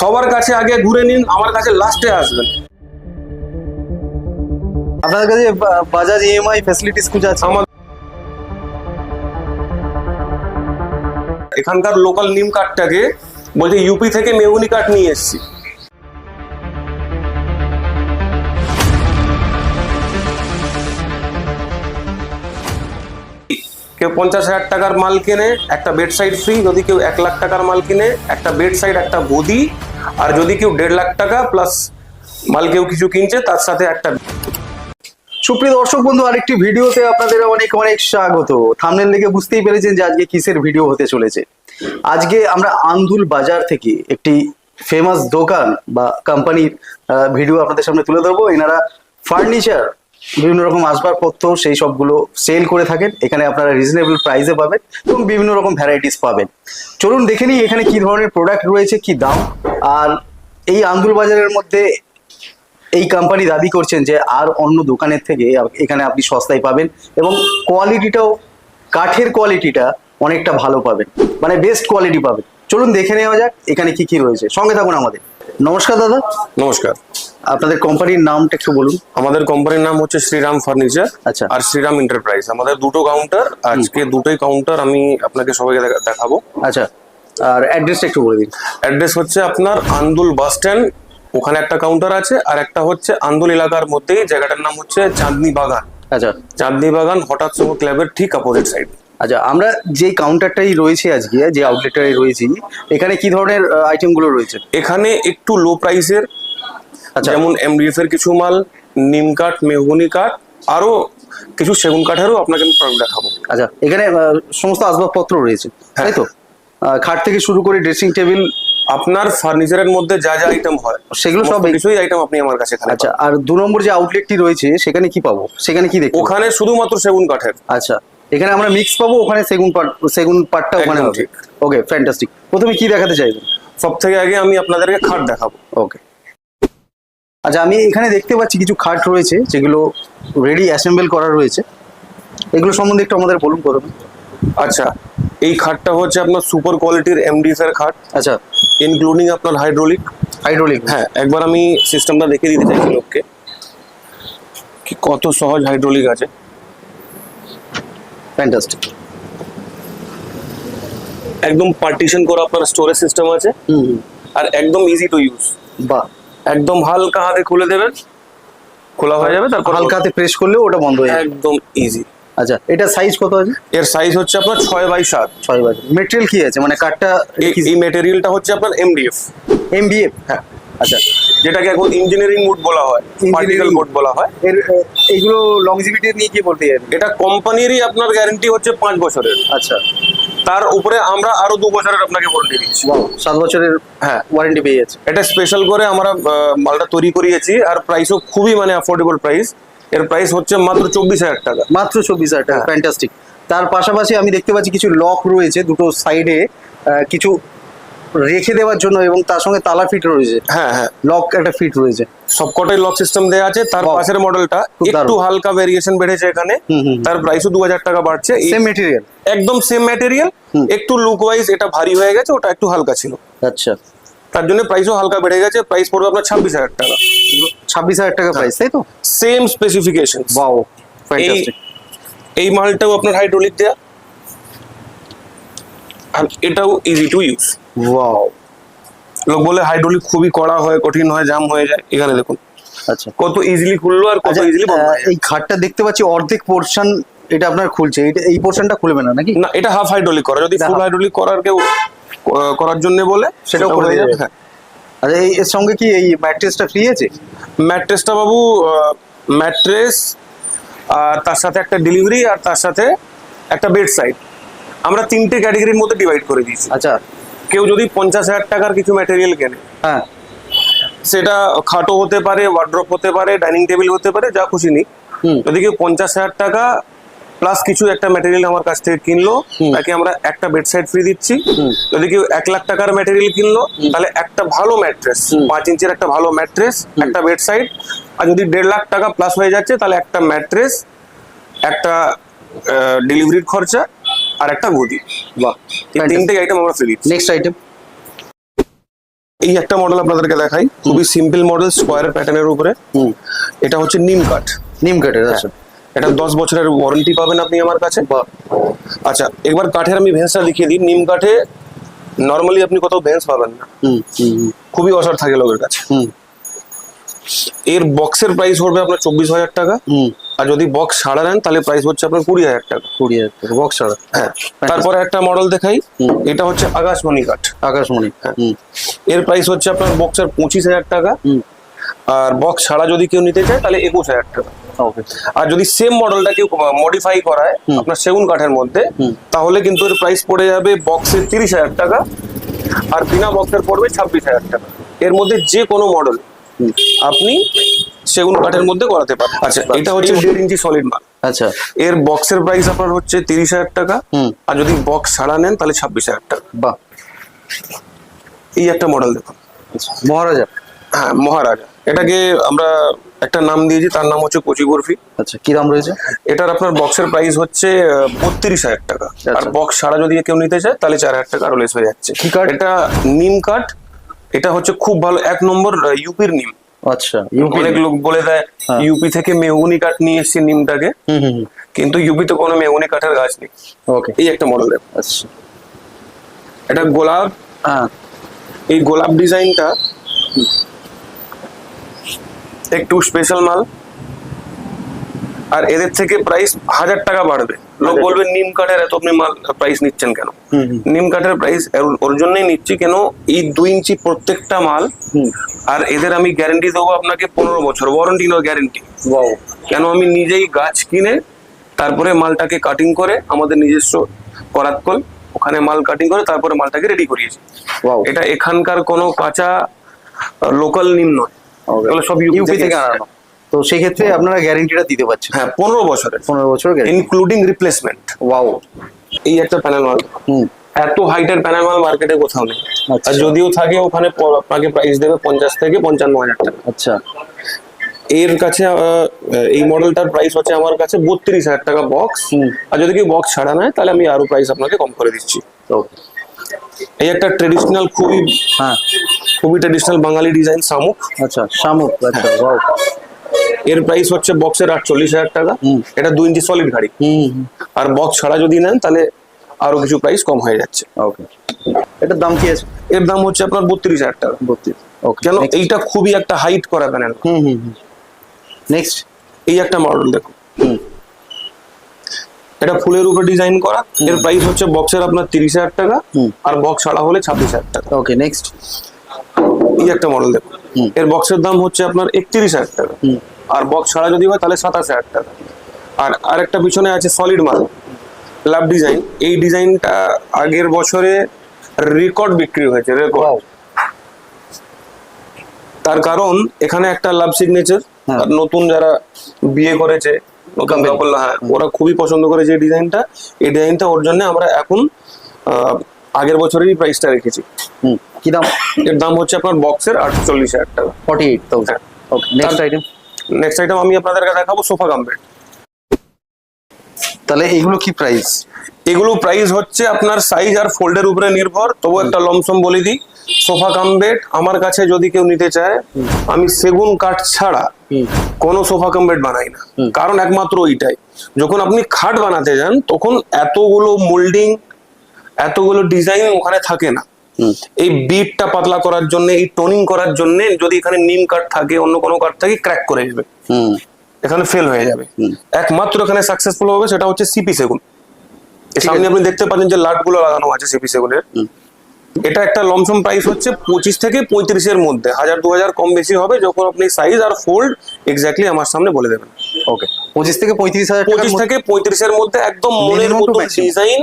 সবার কাছে আগে ঘুরে নিন আমার কাছে লাস্টে আসবেন। আপনাদের কাছে বাজাজ ইএমআই ফ্যাসিলিটিস কিছু আছে? আমার এখানকার লোকাল নিম কার্ডটাকে বলছে ইউপি থেকে মেহুনি কার্ড নিয়ে এসেছি। কেউ পঞ্চাশ হাজার টাকার মাল কেনে একটা বেড সাইড ফ্রি যদি কেউ এক লাখ টাকার মাল কিনে একটা বেড সাইড একটা গদি আর যদি কেউ দেড় লাখ টাকা প্লাস মাল কেউ কিছু কিনছে, তার সাথে একটা সুপ্রিয় দর্শক বন্ধু, আরেকটি ভিডিওতে আপনাদের অনেক অনেক স্বাগত। থামনেল দেখে বুঝতেই পেরেছেন যে আজকে কিসের ভিডিও হতে চলেছে। আজকে আমরা আন্দুল বাজার থেকে একটি ফেমাস দোকান বা কোম্পানির ভিডিও আপনাদের সামনে তুলে ধরবো। এনারা ফার্নিচার বিভিন্ন রকম আসবাবপত্র সেই সবগুলো সেল করে থাকেন। এখানে আপনারা রিজনেবল প্রাইসে পাবেন এবং বিভিন্ন রকম ভ্যারাইটিস পাবেন। চলুন দেখে নিই এখানে কি ধরনের প্রোডাক্ট রয়েছে, কি দাম। আর এই আন্দুল বাজারের মধ্যে এই কোম্পানি দাবি করছেন যে আর অন্য দোকানের থেকে এখানে আপনি সস্তায় পাবেন এবং কোয়ালিটিটাও কাঠের কোয়ালিটিটা অনেকটা ভালো পাবেন। মানে বেস্ট কোয়ালিটি পাবেন। চলুন দেখে নেওয়া যাক এখানে কি কি রয়েছে। সঙ্গে থাকুন আমাদের। নমস্কার দাদা। নমস্কার। আপনাদের কোম্পানির নামটা একটু বলুন। আমাদের কোম্পানির নাম হচ্ছে শ্রীরাম ফার্নিচার আচ্ছা। আর শ্রীরাম এন্টারপ্রাইজ আমাদের দুটো কাউন্টার আজকে দুটোই কাউন্টার আমি আপনাকে সবাইকে দেখা- দেখাবো। আচ্ছা। আর অ্যাড্রেসটা একটু বলে দিন। অ্যাড্রেস হচ্ছে আপনার আন্দুল বাস স্ট্যান্ড ওখানে একটা কাউন্টার আছে আর একটা হচ্ছে আন্দুল এলাকার মধ্যেই জায়গাটার নাম হচ্ছে চাঁদনি বাগান। আচ্ছা। চাঁদনি বাগান হঠাৎ সহ ক্লাবের ঠিক অপোজিট সাইড আচ্ছা আমরা যে কাউন্টারটাই রয়েছে আজকে যে আউটলেটটাই রয়েছি এখানে কি ধরনের আইটেমগুলো রয়েছে? এখানে একটু লো প্রাইসের আচ্ছা। যেমন এমডিএফ এর কিছু মাল নিম কাঠ মেহগুনি কাঠ আরও কিছু সেগুন কাঠেরও আপনাকে আমি product দেখাবো। আচ্ছা এখানে সমস্ত আসবাবপত্র রয়েছে তাই তো? খাট থেকে শুরু করে ড্রেসিং টেবিল আপনার ফার্নিচারের মধ্যে যা যা আইটেম হয় সেগুলো সব কিছুই আইটেম আপনি আমার কাছে আচ্ছা আর দু নম্বর যে আউটলেটটি রয়েছে সেখানে কি পাবো? সেখানে কি দেখব ওখানে শুধুমাত্র সেগুন কাঠের। আচ্ছা এখানে আমরা মিক্স পাবো ওখানে সেগুন পাট সেগুন পাটটা ওখানে হবে। ওকে ফ্যান্টাস্টিক প্রথমে কি দেখাতে চাইবেন? সব থেকে আগে আমি আপনাদেরকে খাট দেখাবো। ওকে আচ্ছা আমি এখানে দেখতে পাচ্ছি কিছু খাট রয়েছে যেগুলো রেডি অ্যাসেম্বল করা রয়েছে। এগুলো সম্বন্ধে একটু আমাদের বলুন প্রথমে। আচ্ছা এই খাটটা হচ্ছে আপনার সুপার কোয়ালিটির এমডিএফ এর খাট আচ্ছা। ইনক্লুডিং আপনার হাইড্রোলিক হাইড্রোলিক হ্যাঁ একবার আমি সিস্টেমটা দেখিয়ে দিতে চাইছি লোককে। কত সহজ হাইড্রোলিক আছে। ফ্যান্টাস্টিক একদম পার্টিশন করা আপনার স্টোরেজ সিস্টেম আছে। আর একদম ইজি টু ইউজ বাহ। একদম হালকা হাতে খুলে দেবেন খোলা হয়ে যাবে তারপর হালকাতে প্রেস করলেও ওটা বন্ধ হয়ে যাবে। একদম ইজি আচ্ছা এটা সাইজ কত আছে? এর সাইজ হচ্ছে আপনার ছয় বাই সাত। ছয় বাজে মেটেরিয়াল কি আছে? মানে কাঠটা এই- মেটেরিয়ালটা হচ্ছে আপনার এমডিএফ এমবিএফ হ্যাঁ। আচ্ছা যেটাকে এখন ইঞ্জিনিয়ারিং মুড বলা হয় পার্টিকেল। মুড বলা হয়। এর আহ, এইগুলো লংজিভিটি নিয়ে কি বলতে যাবেন এটা কোম্পানিরই আপনার গ্যারান্টি হচ্ছে পাঁচ বছরের। আচ্ছা। তার উপরে আমরা আরও দু বছরের আপনাকে ওয়ারেন্টি দিচ্ছি। সাত বছরের হ্যাঁ ওয়ারেন্টি পেয়ে যাচ্ছে। এটা স্পেশাল করে আমরা মালটা তৈরি করিয়েছি আর প্রাইসও খুবই মানে অ্যাফোর্ডেবল প্রাইস এর প্রাইস হচ্ছে মাত্র চব্বিশ হাজার টাকা। মাত্র চব্বিশ হাজার টাকা। ফ্যান্টাস্টিক তার পাশাপাশি আমি দেখতে পাচ্ছি কিছু লক রয়েছে দুটো সাইডে কিছু রেখে দেওয়ার জন্য এবং তার সঙ্গে তালা ফিট রয়েছে। হ্যাঁ হ্যাঁ। লক একটা ফিট রয়েছে। সবকটাই লক সিস্টেম দেওয়া আছে। তার. পাশের মডেলটা একটু হালকা ভেরিয়েশন বেড়েছে এখানে। তার প্রাইসও দু হাজার টাকা বাড়ছে। সেম মেটেরিয়াল একদম সেম ম্যাটেরিয়াল হুম। একটু লুক ওয়াইজ এটা ভারী হয়ে গেছে ওটা একটু হালকা ছিল। আচ্ছা। তার জন্য প্রাইসও হালকা বেড়ে গেছে। প্রাইস পড়বে আপনার ছাব্বিশ হাজার টাকা। ছাব্বিশ হাজার টাকা প্রাইস তাই তো? সেম স্পেসিফিকেশন বাও ফ্যান্টাস্টিক এই মালটাও আপনার হাইড্রোলিক দেয়া। আর এটাও ইজি টু ইউজ ওয়াও লোক বলে হাইড্রোলিক খুবই কড়া হয় কঠিন হয় জাম হয়ে যায় এখানে দেখুন। আচ্ছা। কত ইজিলি খুললো আর কত আচ্ছা ইজিলি বন্ধ যায়। এই খাটটা দেখতে পাচ্ছি অর্ধেক পোর্শন এটা আপনার খুলছে এটা এই পোর্শনটা খুলবে না নাকি? না এটা হাফ হাইড্রোলিক করা। যদি ফুল হাইড্রোলিক করার কেউ করার জন্য বলে সেটাও করে হয়ে দেবে। হ্যাঁ। আচ্ছা এই এর সঙ্গে কি এই ম্যাট্রেসটা ফ্রি আছে? ম্যাট্রেসটা বাবু ম্যাট্রেস আর তার সাথে একটা ডেলিভারি আর তার সাথে একটা বেড সাইড আমরা তিনটে ক্যাটাগরির মধ্যে ডিভাইড করে দিয়েছি। আচ্ছা। কেউ যদি পঞ্চাশ হাজার টাকার কিছু ম্যাটেরিয়াল কেনে হ্যাঁ। সেটা খাটো হতে পারে ওয়ার্ড্রপ হতে পারে ডাইনিং টেবিল হতে পারে যা খুশি নি। যদি কেউ পঞ্চাশ হাজার টাকা প্লাস কিছু একটা ম্যাটেরিয়াল আমার কাছ থেকে কিনলো। তাকে আমরা একটা বেড সাইড ফ্রি দিচ্ছি। যদি কেউ এক লাখ টাকার ম্যাটেরিয়াল কিনলো তাহলে একটা ভালো ম্যাট্রেস পাঁচ ইঞ্চের একটা ভালো ম্যাট্রেস একটা বেড সাইড আর যদি দেড় লাখ টাকা প্লাস হয়ে যাচ্ছে তাহলে একটা ম্যাট্রেস একটা ডেলিভারির খরচা আর একটা গদি বাহ এই তিনটে আইটেম আমরা ফ্রি নেক্সট আইটেম এই একটা মডেল আপনাদেরকে দেখাই। খুবই সিম্পল মডেল স্কোয়ার প্যাটার্নের উপরে। হুম। এটা হচ্ছে নিম কাঠ নিম কাঠের আচ্ছা। এটা দশ বছরের ওয়ারেন্টি পাবেন আপনি আমার কাছে। আচ্ছা একবার কাঠের আমি ভেন্সটা দেখিয়ে দিই। নিম কাঠে নর্মালি আপনি কোথাও ভেন্স পাবেন না। হুম হুম। খুবই অসার থাকে লোকের কাছে। হুম। এর বক্সের প্রাইস পড়বে আপনার চব্বিশ হাজার টাকা। হুম। আর যদি বক্স ছাড়া নেন তাহলে প্রাইস হচ্ছে আপনার কুড়ি হাজার টাকা। কুড়ি হাজার টাকা। বক্স ছাড়া। হ্যাঁ। তারপরে একটা মডেল দেখাই। এটা হচ্ছে আকাশমণি কাঠ। আকাশমণি হুম। এর প্রাইস হচ্ছে আপনার বক্সের পঁচিশ হাজার টাকা। হুম। আর বক্স ছাড়া যদি কেউ নিতে চায় তাহলে একুশ হাজার টাকা। আর যদি সেম মডেলটা কেউ মডিফাই করায় আপনার সেগুন কাঠের মধ্যে। তাহলে কিন্তু এর প্রাইস পড়ে যাবে বক্সের তিরিশ হাজার টাকা। আর বিনা বক্সের পড়বে ছাব্বিশ হাজার টাকা। এর মধ্যে যে কোনো মডেল। আপনি সেগুন কাঠের মধ্যে করাতে পারেন আচ্ছা এটা হচ্ছে দেড় ইঞ্চি সলিড মাল। আচ্ছা। এর বক্সের প্রাইস আপনার হচ্ছে তিরিশ হাজার টাকা। আর যদি বক্স ছাড়া নেন তাহলে ছাব্বিশ হাজার টাকা। বাহ। এই একটা মডেল দেখুন। আচ্ছা মহারাজা। হ্যাঁ মহারাজা। এটাকে আমরা একটা নাম দিয়েছি তার নাম হচ্ছে কচি বরফি। আচ্ছা কি দাম রয়েছে? এটার আপনার বক্সের প্রাইস হচ্ছে বত্রিশ হাজার টাকা। আর আচ্ছা। বক্স ছাড়া যদি কেউ নিতে চায় তাহলে চার হাজার টাকা আরও লেস হয়ে যাচ্ছে? এটা নিম কাঠ এটা হচ্ছে খুব ভালো এক নম্বর ইউপির নিম। আচ্ছা অনেক লোক বলে দেয় হ্যাঁ। ইউপি থেকে মেহগুনি কাঠ নিয়ে এসছে নিমটাকে। কিন্তু ইউপিতে কোনো মেহগুনি কাঠের গাছ নেই। ওকে এই একটা মডেল আচ্ছা। এটা গোলাপ। হ্যাঁ। এই গোলাপ ডিজাইনটা একটু স্পেশাল মাল। আর এদের থেকে প্রাইস হাজার টাকা বাড়বে। লোক বলবে নিম কাঠের এত আপনি মাল প্রাইস নিচ্ছেন কেন? নিম কাঠের প্রাইস ওর জন্যই নিচ্ছি কেন এই দুই ইঞ্চি প্রত্যেকটা মাল আর এদের আমি গ্যারেন্টি দেবো আপনাকে পনেরো বছর ওয়ারেন্টি নয় গ্যারেন্টি ওয়াও কেন আমি নিজেই গাছ কিনে তারপরে মালটাকে কাটিং করে আমাদের নিজস্ব করাতকল ওখানে মাল কাটিং করে তারপরে মালটাকে রেডি করিয়েছি। এটা এখানকার কোনো কাঁচা লোকাল নিম নয়। সব ইউপি থেকে আনানো। তো সেই ক্ষেত্রে আপনারা গ্যারেন্টিটা দিতে পারছেন। হ্যাঁ পনেরো বছরের। পনেরো বছর গ্যারেন্টি ইনক্লুডিং রিপ্লেসমেন্ট ওয়াও এই একটা প্যানেল মাল। হুম। এত হাইটের প্যানেল মাল মার্কেটে কোথাও নেই। আচ্ছা। আর যদিও থাকে ওখানে আপনাকে প্রাইস দেবে পঞ্চাশ থেকে পঞ্চান্ন হাজার টাকা। আচ্ছা। এর কাছে এই মডেলটার প্রাইস হচ্ছে আমার কাছে বত্রিশ হাজার টাকা বক্স আর যদি কেউ বক্স ছাড়া নেয় তাহলে আমি আরও প্রাইস আপনাকে কম করে দিচ্ছি। এই একটা ট্রেডিশনাল খুবই হ্যাঁ। খুবই ট্রেডিশনাল বাঙালি ডিজাইন শামুক। আচ্ছা শামুক আচ্ছা ওয়াও এর প্রাইস হচ্ছে বক্সের আটচল্লিশ হাজার টাকা। এটা দুই ইঞ্চি সলিড গাড়ি। আর বক্স ছাড়া যদি নেন তাহলে আরও কিছু প্রাইস কম হয়ে যাচ্ছে। ওকে এটার দাম কি আছে? এর দাম হচ্ছে আপনার বত্রিশ হাজার টাকা। বত্রিশ। ওকে কেন? এইটা খুবই একটা হাইট করা প্যানেল হুম হুম নেক্সট এই একটা মডেল দেখো। হুম। এটা ফুলের উপর ডিজাইন করা। এর প্রাইস হচ্ছে বক্সের আপনার তিরিশ হাজার টাকা। আর বক্স ছাড়া হলে ছাব্বিশ হাজার টাকা। ওকে নেক্সট এই একটা মডেল দেখো। হুম। এর বক্সের দাম হচ্ছে আপনার একত্রিশ হাজার টাকা। আর বক্স ছাড়া যদি হয় তাহলে সাতাশ হাজার টাকা। আর আরেকটা পিছনে আছে সলিড মাল লাভ ডিজাইন এই ডিজাইনটা আগের বছরে রেকর্ড বিক্রি হয়েছে রেকর্ড তার কারণ এখানে একটা লাভ সিগনেচার হ্যাঁ। আর নতুন যারা বিয়ে করেছে নতুন couple, হ্যাঁ ওরা খুবই পছন্দ করেছে এই ডিজাইনটা এই ডিজাইনটা ওর জন্য আমরা এখন আগের বছরেরই প্রাইসটা রেখেছি। হুম কি দাম? এর দাম হচ্ছে আপনার বক্সের আটচল্লিশ হাজার টাকা। Forty eight thousand okay next item next item আমি আপনাদেরকে দেখাবো সোফা কাম্পেট তাহলে এইগুলো কি প্রাইস এগুলো প্রাইস হচ্ছে আপনার সাইজ আর ফোল্ডের উপরে নির্ভর। তবু একটা লমসম বলে দিই। সোফা কাম বেড আমার কাছে যদি কেউ নিতে চায় আমি সেগুন কাঠ ছাড়া কোনো সোফা কাম বেড বানাই না। কারণ একমাত্র ওইটাই। যখন আপনি খাট বানাতে যান তখন এতগুলো মোল্ডিং এতগুলো ডিজাইন ওখানে থাকে না। এই বিটটা পাতলা করার জন্য এই টোনিং করার জন্য যদি এখানে নিম কাঠ থাকে অন্য কোনো কাঠ থাকে ক্র্যাক করে যাবে এখানে ফেল হয়ে যাবে। একমাত্র এখানে সাকসেসফুল হবে সেটা হচ্ছে সিপি সেগুন সামনে আপনি দেখতে পাচ্ছেন যে লাটগুলো লাগানো আছে সিপি সেগুনের এটা একটা লমসম প্রাইস হচ্ছে পঁচিশ থেকে পঁয়ত্রিশের মধ্যে। হাজার দু হাজার কম বেশি হবে যখন আপনি সাইজ আর ফোল্ড এক্স্যাক্টলি আমার সামনে বলে দেবেন। ওকে পঁচিশ থেকে পঁয়ত্রিশ হাজার পঁচিশ থেকে পঁয়ত্রিশের মধ্যে একদম মনের মতো. ডিজাইন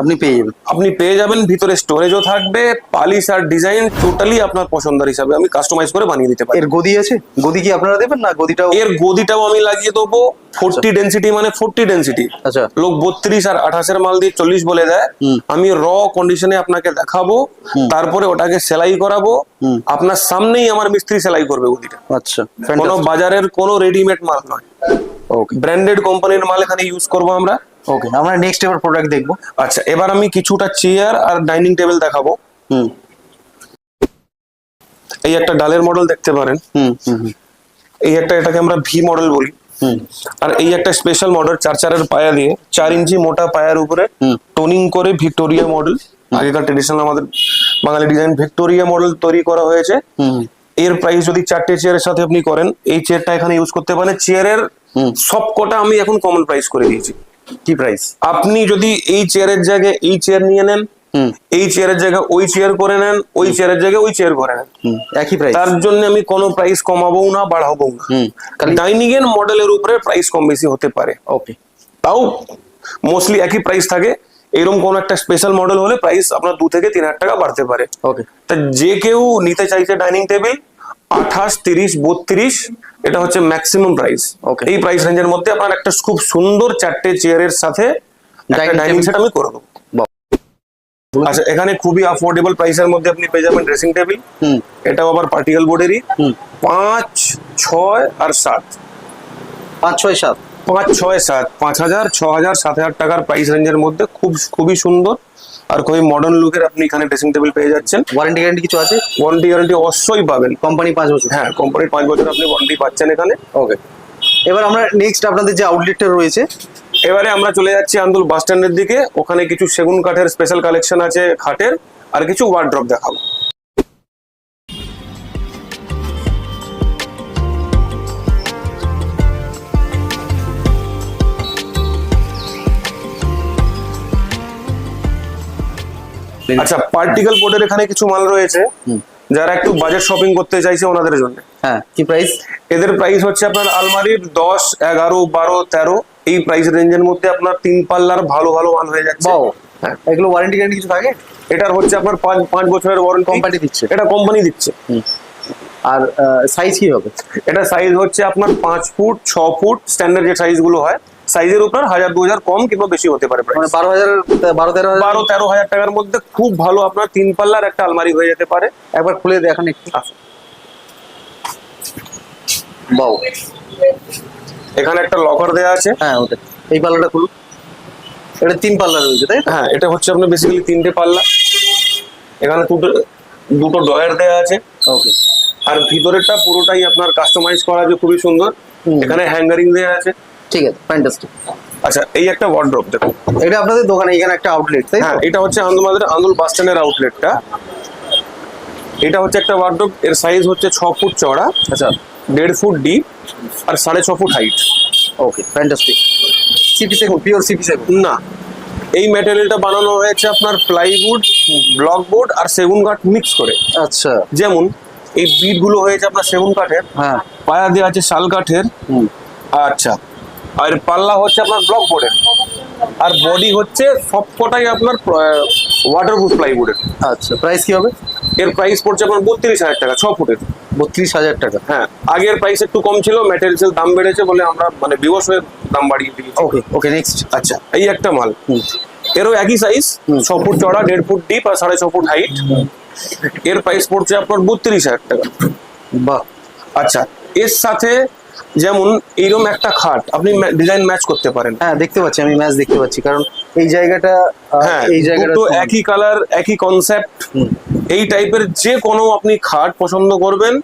আপনি পেয়ে যাবেন। আপনি পেয়ে যাবেন ভিতরে স্টোরেজও থাকবে পালিশ আর ডিজাইন টোটালি আপনার পছন্দের হিসাবে আমি কাস্টমাইজ করে বানিয়ে দিতে পারি। এর গদি আছে? গদি কি আপনারা দেবেন না গদিটাও? এর গদিটাও আমি লাগিয়ে দেবো। ফোরটি ডেন্সিটি মানে ফোরটি ডেন্সিটি আচ্ছা। লোক বত্রিশ আর আঠাশের মাল দিয়ে চল্লিশ বলে দেয়। আমি র কন্ডিশনে আপনাকে দেখাবো তারপরে ওটাকে সেলাই করাবো। আপনার সামনেই আমার মিস্ত্রি সেলাই করবে গদিটা। আচ্ছা কোনো বাজারের কোনো রেডিমেড মাল নয়। ওকে ব্র্যান্ডেড কোম্পানির মাল এখানে ইউজ করব আমরা। ওকে আমরা নেক্সট এবার প্রোডাক্ট দেখব। আচ্ছা এবার আমি কিছুটা চেয়ার আর ডাইনিং টেবিল দেখাবো। হুম। এই একটা ডালের মডেল দেখতে পারেন। হুম হুম এই একটা এটাকে আমরা ভি মডেল বলি। হুম। আর এই একটা স্পেশাল মডেল চার চারের পায়া দিয়ে চার ইঞ্চি মোটা পায়ার উপরে। টোনিং করে ভিক্টোরিয়া মডেল আগেকার ট্রেডিশনাল আমাদের বাঙালি ডিজাইন ভিক্টোরিয়া মডেল তৈরি করা হয়েছে। হুম। এর প্রাইস যদি চারটে চেয়ারের সাথে আপনি করেন এই চেয়ারটা এখানে ইউজ করতে পারেন। চেয়ারের। সব কটা আমি এখন কমন প্রাইস করে দিয়েছি। কি প্রাইস আপনি যদি এই চেয়ারের জায়গায় এই চেয়ার নিয়ে নেন এই চেয়ারের জায়গায় ওই চেয়ার করে নেন ওই চেয়ারের জায়গায় ওই চেয়ার করে নেন। একই প্রাইস তার জন্য আমি কোনো প্রাইস কমাবো না বাড়াবো না। ডাইনিং এর মডেলের উপরে প্রাইস কম বেশি হতে পারে। ওকে তাও মোস্টলি একই প্রাইস থাকে। এরকম কোন একটা স্পেশাল মডেল হলে প্রাইস আপনার দু থেকে তিন হাজার টাকা বাড়তে পারে। ওকে তা যে কেউ নিতে চাইছে ডাইনিং টেবিল আঠাশ তিরিশ বত্রিশ এটা হচ্ছে ম্যাক্সিমাম প্রাইস. এই প্রাইস রেঞ্জের মধ্যে আপনার একটা খুব সুন্দর চারটে চেয়ারের সাথে ডাইনিং সেট আমি করে দেবো। আচ্ছা এখানে খুবই অ্যাফোর্ডেবল প্রাইসের মধ্যে আপনি পেয়ে যাবেন ড্রেসিং টেবিল হুম। এটাও আবার পার্টিকেল বোর্ডেরই পাঁচ ছয় আর সাত। পাঁচ ছয় সাত। পাঁচ ছয় সাত। পাঁচ হাজার ছ হাজার সাত হাজার টাকার প্রাইস রেঞ্জের মধ্যে খুব খুবই সুন্দর। আর খুবই মডার্ন লুকের আপনি এখানে ড্রেসিং টেবিল পেয়ে যাচ্ছেন। ওয়ারেন্টি গ্যারান্টি কিছু আছে? ওয়ারেন্টি গ্যারান্টি অবশ্যই পাবেন। কোম্পানি পাঁচ বছর। হ্যাঁ কোম্পানির পাঁচ বছর আপনি ওয়ারেন্টি পাচ্ছেন এখানে। ওকে এবার আমরা নেক্সট আপনাদের যে আউটলেটটা রয়েছে এবারে আমরা চলে যাচ্ছি আন্দুল বাস স্ট্যান্ডের দিকে। ওখানে কিছু সেগুন কাঠের স্পেশাল কালেকশন আছে খাটের আর কিছু ওয়ার্ড্রপ দেখাবো। আচ্ছা পার্টিকেল বোর্ডের এখানে কিছু মাল রয়েছে। যারা একটু বাজেট শপিং করতে চাইছে ওনাদের জন্য। হ্যাঁ কি প্রাইস এদের প্রাইস হচ্ছে আপনার আলমারির দশ এগারো বারো তেরো এই প্রাইস রেঞ্জের মধ্যে আপনার তিন পাল্লার ভালো ভালো মাল হয়ে যাচ্ছে। হ্যাঁ। এগুলো ওয়ারেন্টি গ্যারান্টি কিছু থাকে? এটার হচ্ছে আপনার পাঁচ পাঁচ বছরের ওয়ারেন্টি কোম্পানি দিচ্ছে। এটা কোম্পানি দিচ্ছে। আর সাইজ কি হবে? এটা সাইজ হচ্ছে আপনার পাঁচ ফুট ছ ফুট স্ট্যান্ডার্ড যে সাইজগুলো হয় সাইজের উপর হাজার দু হাজার কম কিংবা বেশি হতে পারে মানে বারো হাজার বারো তেরো হাজার? বারো তেরো হাজার টাকার মধ্যে খুব ভালো আপনার তিন পাল্লার একটা আলমারি হয়ে যেতে পারে। একবার খুলে দেখান একটু। আসুন। এখানে একটা লকার দেওয়া আছে। হ্যাঁ ওটা। এই পাল্লাটা খুলুন। এটা তিন পাল্লা রয়েছে তাই হ্যাঁ এটা হচ্ছে আপনার বেসিক্যালি তিনটে পাল্লা। এখানে দুটো দুটো ডয়ার দেওয়া আছে। ওকে আর ভিতরেরটা পুরোটাই আপনার কাস্টমাইজ করা আছে খুবই সুন্দর। এখানে হ্যাঙ্গারিং দেওয়া আছে। ঠিক আছে ফ্যান্টাস্টিক আচ্ছা এই একটা ওয়ার্ড্রপ দেখুন এটা আপনাদের দোকানে এখানে একটা আউটলেট তাই হ্যাঁ এটা হচ্ছে আমাদের আন্দুল বাস স্ট্যান্ডের আউটলেটটা এটা হচ্ছে একটা ওয়ার্ড্রপ এর সাইজ হচ্ছে ছ ফুট চওড়া আচ্ছা। দেড় ফুট ডিপ আর সাড়ে ছ foot height okay fantastic CP সেগুন পিওর সিপি সেগুন না। এই ম্যাটেরিয়ালটা বানানো হয়েছে আপনার প্লাইউড ব্লক বোর্ড আর সেগুন কাঠ মিক্স করে। আচ্ছা। যেমন এই বিটগুলো হয়েছে আপনার সেগুন কাঠের হ্যাঁ। পায়া দেওয়া আছে শাল কাঠের। হুম। আচ্ছা। আর পাল্লা হচ্ছে আপনার ব্লক বোর্ডের আর বডি হচ্ছে সবকটাই আপনার ওয়াটারপ্রুফ প্লাইউডের আচ্ছা প্রাইস কি হবে? এর প্রাইস পড়ছে আপনার বত্রিশ হাজার টাকা ছ ফুটের। বত্রিশ হাজার টাকা। হ্যাঁ আগের প্রাইস একটু কম ছিল ম্যাটেরিয়ালসের দাম বেড়েছে বলে আমরা মানে বিবশ হয়ে দাম বাড়িয়ে দিয়েছি। ওকে ওকে নেক্সট আচ্ছা। এই একটা মাল। এরও একই সাইজ ছ ফুট চড়া দেড় ফুট ডিপ আর সাড়ে ছ ফুট হাইট এর প্রাইস পড়ছে আপনার বত্রিশ হাজার টাকা। বাহ আচ্ছা। এর সাথে যেমন এইরকম একটা খাট আপনি ডিজাইন ম্যাচ করতে পারেন। হ্যাঁ দেখতে পাচ্ছি আমি ম্যাচ দেখতে পাচ্ছি কারণ এই জায়গাটা হ্যাঁ এই জায়গাটা একই কালার একই কনসেপ্ট এই টাইপের যে কোনো আপনি খাট পছন্দ করবেন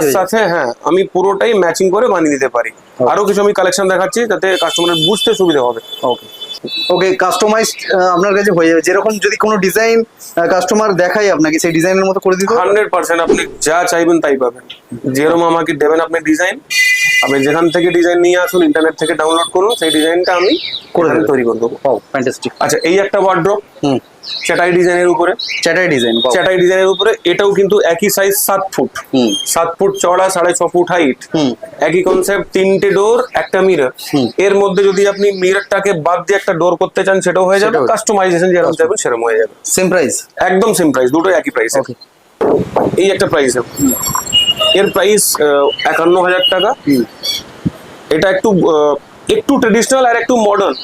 যাবে। সাথে হ্যাঁ আমি পুরোটাই ম্যাচিং করে বানিয়ে দিতে পারি। আরও কিছু আমি কালেকশন দেখাচ্ছি যাতে কাস্টমারের বুঝতে সুবিধা হবে। ওকে ওকে কাস্টমাইজ আপনার কাছে হয়ে যাবে। যেরকম যদি কোনো ডিজাইন কাস্টমার দেখাই আপনাকে সেই ডিজাইনের মতো করে দিতে? হান্ড্রেড পার্সেন্ট আপনি যা চাইবেন তাই পাবেন। যেরকম আমাকে দেবেন আপনি ডিজাইন আপনি যেখান থেকে ডিজাইন নিয়ে আসুন ইন্টারনেট থেকে ডাউনলোড করুন সেই ডিজাইনটা আমি করে তৈরি করে দেবো। ও ফ্যান্টাস্টিক আচ্ছা এই একটা ওয়ার্ড্রপ হুম। চাটাই ডিজাইনের উপরে। চ্যাটাই ডিজাইন চাটাই ডিজাইনের উপরে এটাও কিন্তু একই সাইজ সাত ফুট। হুম। সাত ফুট চওড়া সাড়ে ছ ফুট হাইট হুম। একই কনসেপ্ট তিনটে ডোর একটা মিরর হুম। এর মধ্যে যদি আপনি মিররটাকে বাদ দিয়ে একটা ডোর করতে চান সেটাও হয়ে যাবে। কাস্টমাইজেশন যেরকম চাইবেন সেরকম হয়ে যাবে। সেম প্রাইস একদম সেম প্রাইস দুটো একই প্রাইস এই একটা প্রাইস এর প্রাইস একান্ন হাজার টাকা। এটা একটু একটু ট্রেডিশনাল আর একটু মডার্ন।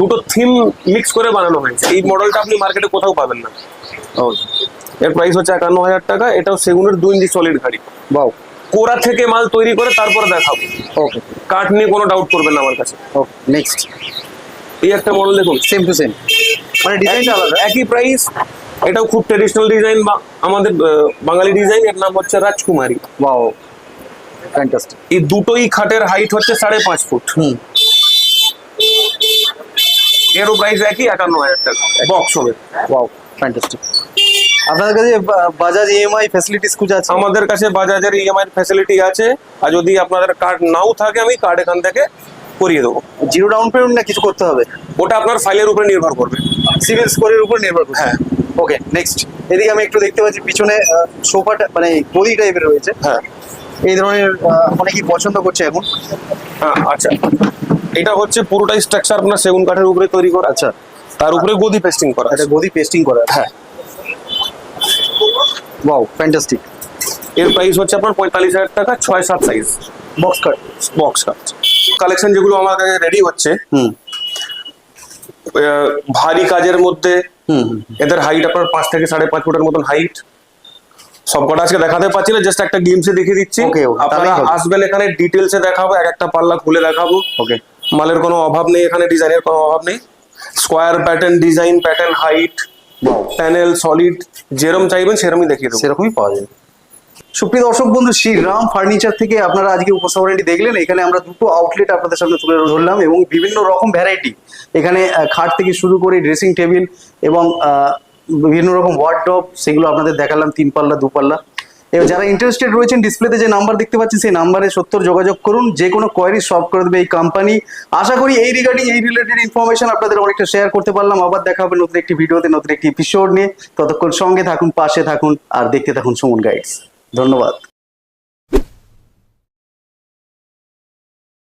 দুটো থিম মিক্স করে বানানো হয়েছে। এই মডেলটা আপনি মার্কেটে কোথাও পাবেন না। ওকে এর প্রাইস হচ্ছে একান্ন হাজার টাকা। এটাও সেগুনের দুই ইঞ্চি সলিড গাড়ি বাও কোরা থেকে মাল তৈরি করে তারপর দেখাবো। ওকে। কাঠ নিয়ে কোনো ডাউট করবেন না আমার কাছে। ওকে নেক্সট এই একটা মডেল দেখুন। সেম টু সেম মানে ডিজাইনটা আলাদা। একই প্রাইস এটাও খুব ট্রেডিশনাল ডিজাইন বা আমাদের বাঙালি ডিজাইন এর নাম হচ্ছে রাজকুমারী। ওয়াও ফ্যান্টাস্টিক এই দুটোই খাটের হাইট হচ্ছে সাড়ে পাঁচ ফুট। হুম। এরও প্রাইস একই একান্ন হাজার টাকা। বক্স হবে। ওয়াও ফ্যান্টাস্টিক আপনাদের কাছে বাজাজ ইএমআই ফ্যাসিলিটিস কিছু আছে? আমাদের কাছে বাজাজের ইএমআই ফ্যাসিলিটি আছে আর যদি আপনাদের কার্ড নাও থাকে আমি কার্ড এখান থেকে করিয়ে দেবো। জিরো ডাউন পেমেন্ট না কিছু করতে হবে? ওটা আপনার ফাইলের উপরে নির্ভর করবে। সিভিল স্কোরের উপর নির্ভর করবে হ্যাঁ। ওকে নেক্সট এদিকে আমি একটু দেখতে পাচ্ছি পিছনে সোফাটা মানে গদি টাইপের রয়েছে। হ্যাঁ। এই ধরনের অনেকেই পছন্দ করছে এখন। হ্যাঁ আচ্ছা। এটা হচ্ছে পুরোটাই স্ট্রাকচার আপনার সেগুন কাঠের উপরে তৈরি করা। আচ্ছা। তার উপরে গদি পেস্টিং করা এটা গদি পেস্টিং করা হ্যাঁ। ওয়াও ফ্যান্টাস্টিক এর প্রাইস হচ্ছে আপনার পঁয়তাল্লিশ হাজার টাকা ছয় সাত size box cut box cut collection যেগুলো আমার কাছে রেডি হচ্ছে হুম। ভারী কাজের মধ্যে। এদের হাইট আপনার পাঁচ থেকে সাড়ে পাঁচ ফুটের মতন হাইট সব কটা আজকে দেখাতে পারছি না জাস্ট একটা গেমসে দেখিয়ে দিচ্ছি। আপনারা আসবেন এখানে ডিটেলসে দেখাবো এক একটা পাল্লা খুলে দেখাবো। ওকে মালের কোনো অভাব নেই এখানে ডিজাইনের কোনো অভাব নেই। Square pattern design pattern height panel solid যেরম চাইবেন সেরমই দেখিয়ে দেবো। সেরকমই পাওয়া যায় সুপ্রিয় দর্শক বন্ধু, শ্রীরাম ফার্নিচার থেকে আপনারা আজকে উপস্থাপনাটি দেখলেন। এখানে আমরা দুটো আউটলেট আপনাদের সামনে তুলে ধরলাম এবং বিভিন্ন রকম ভ্যারাইটি এখানে খাট থেকে শুরু করে ড্রেসিং টেবিল এবং বিভিন্ন রকম ওয়ার্ডরোব সেগুলো আপনাদের দেখালাম, তিন পাল্লা, দু পাল্লা। এবার যারা ইন্টারেস্টেড রয়েছেন ডিসপ্লেতে যে নাম্বার দেখতে পাচ্ছেন, সেই নাম্বারে সত্তর যোগাযোগ করুন। যে কোনো কোয়ারি সলভ করে দেবে এই কোম্পানি আশা করি এই রিগার্ডিং এই রিলেটেড ইনফরমেশন আপনাদের অনেকটা শেয়ার করতে পারলাম। আবার দেখা হবে নতুন একটি ভিডিওতে নতুন একটি এপিসোড নিয়ে। ততক্ষণ সঙ্গে থাকুন, পাশে থাকুন, আর দেখতে থাকুন সুমন গাইডস ধন্যবাদ।